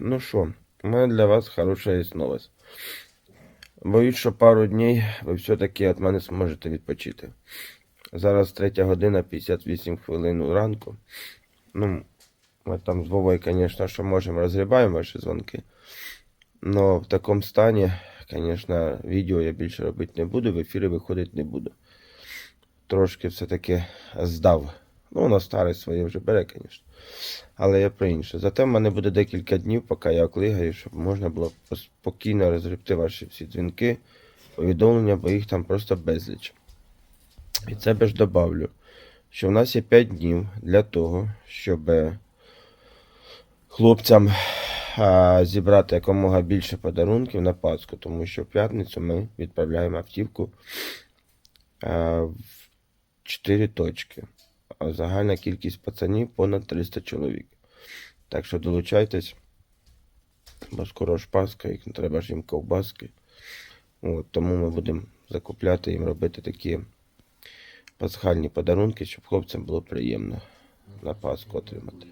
Ну що, у мене для вас хороша є новость. Боюсь, що пару днів ви все-таки від мене зможете відпочити. Зараз 3 година 58 хвилин ранку. Ну, ми там з Вовою, звісно, що можемо, розгрібаємо ваші дзвонки. Но в такому стані, звісно, відео я більше робити не буду, в ефірі виходити не буду. Трошки все-таки здав. Ну, воно старе своє вже бере, звісно. Але я про інше. Зате в мене буде декілька днів, поки я оклигаю, щоб можна було спокійно розгребти ваші всі дзвінки, повідомлення, бо їх там просто безліч. І це ж добавлю, що в нас є 5 днів для того, щоб е, хлопцям а, зібрати якомога більше подарунків на Пасху, тому що в п'ятницю ми відправляємо автівку а, в 4 точки. А загальна кількість пацанів понад 300 чоловік. Так що долучайтесь, бо скоро ж Пасха, їх треба ж їм ковбаски. От, тому ми будемо закупляти їм робити такі пасхальні подарунки, щоб хлопцям було приємно на Пасху отримати.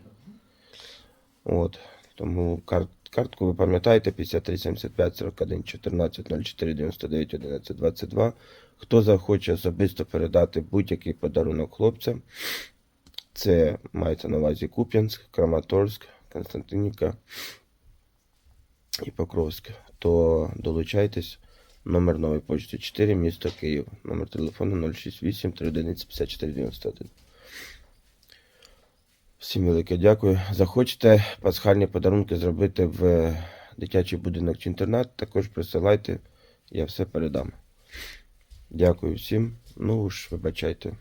От, тому карт, картку ви пам'ятаєте 53 75 41 14 04 99 11 22. Хто захоче особисто передати будь-який подарунок хлопцям, це мається на увазі Куп'янськ, Краматорськ, Константинівка і Покровськ, то долучайтесь. Номер нової почти 4, місто Київ. Номер телефону 068 311 54 91. Всім велике дякую. Захочете пасхальні подарунки зробити в дитячий будинок чи інтернат, також присилайте, я все передам. Дякую всім. Ну ж, вибачайте,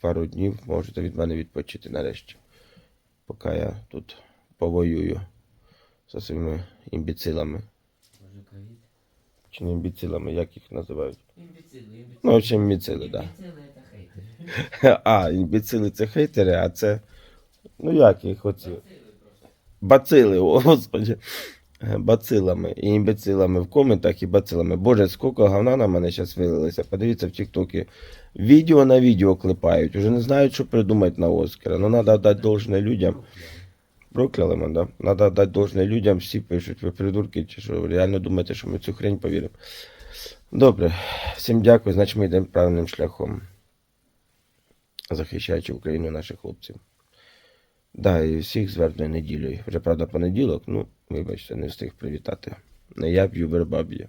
пару днів можете від мене відпочити нарешті. Поки я тут повоюю зі своїми імбіцилами. Чи не імбіцилами, як їх називають? Імбіцили, імбіцили. Ну, в общем, імбіцили, так. Да. Імбіцили це хейтери. А, імбіцили це хейтери, а це. Ну як їх оці? Бацили. О, господи. Е, Бацилами і імбецилами в коментах і бацилами. Боже, скільки говна на мене зараз вилилося. Подивіться в Тіктокі. Відео на відео клепають. Уже не знають, що придумати на Оскара. Ну, треба дати должне людям. Прокляли мене, да? Надо дати должне людям, всі пишуть, ви придурки, чи що, реально думаєте, що ми цю хрень повіримо. Добре, всім дякую, значить ми йдемо правильним шляхом. Захищаючи Україну наших хлопців. Да, і всіх з вербною неділею. Вже правда понеділок, ну, вибачте, не встиг привітати. Я б'ю верба б'є.